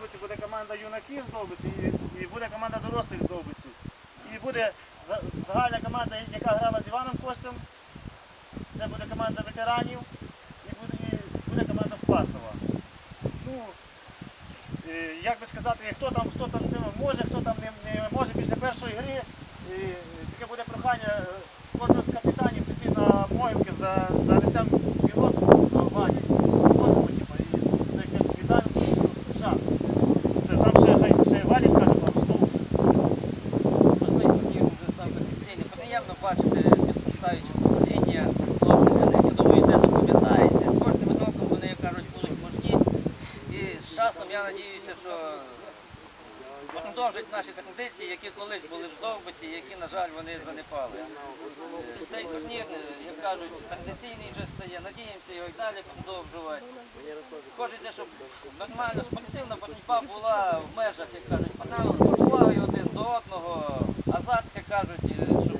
Довбиці, буде команда юнаків з Довбиці і, і буде команда дорослих з Довбиці. І буде загальна команда, яка грала з Іваном Костем. Це буде команда ветеранів і буде, і буде команда Спасова. Ну, е, як би сказати, хто там, хто там це може, хто там не, не може після першої гри. І, таке буде прохання е, кожного з капітанів піти на могилки за, за лисям Приємно бачити підростаюче покоління хлопців. Я думаю, це запам'ятається. З кожним роком вони, як кажуть, будуть мужні. І з часом я надіюся, що продовжать наші традиції, які колись були в Довбиці, які, на жаль, вони занепали. Е, Цей турнір, е, як кажуть, традиційний вже стає. Надіємося його і далі продовжувати. Хочеться, щоб нормально, спортивна боротьба була в межах, як кажуть, повагою один до одного, азарт, як кажуть, е, щоб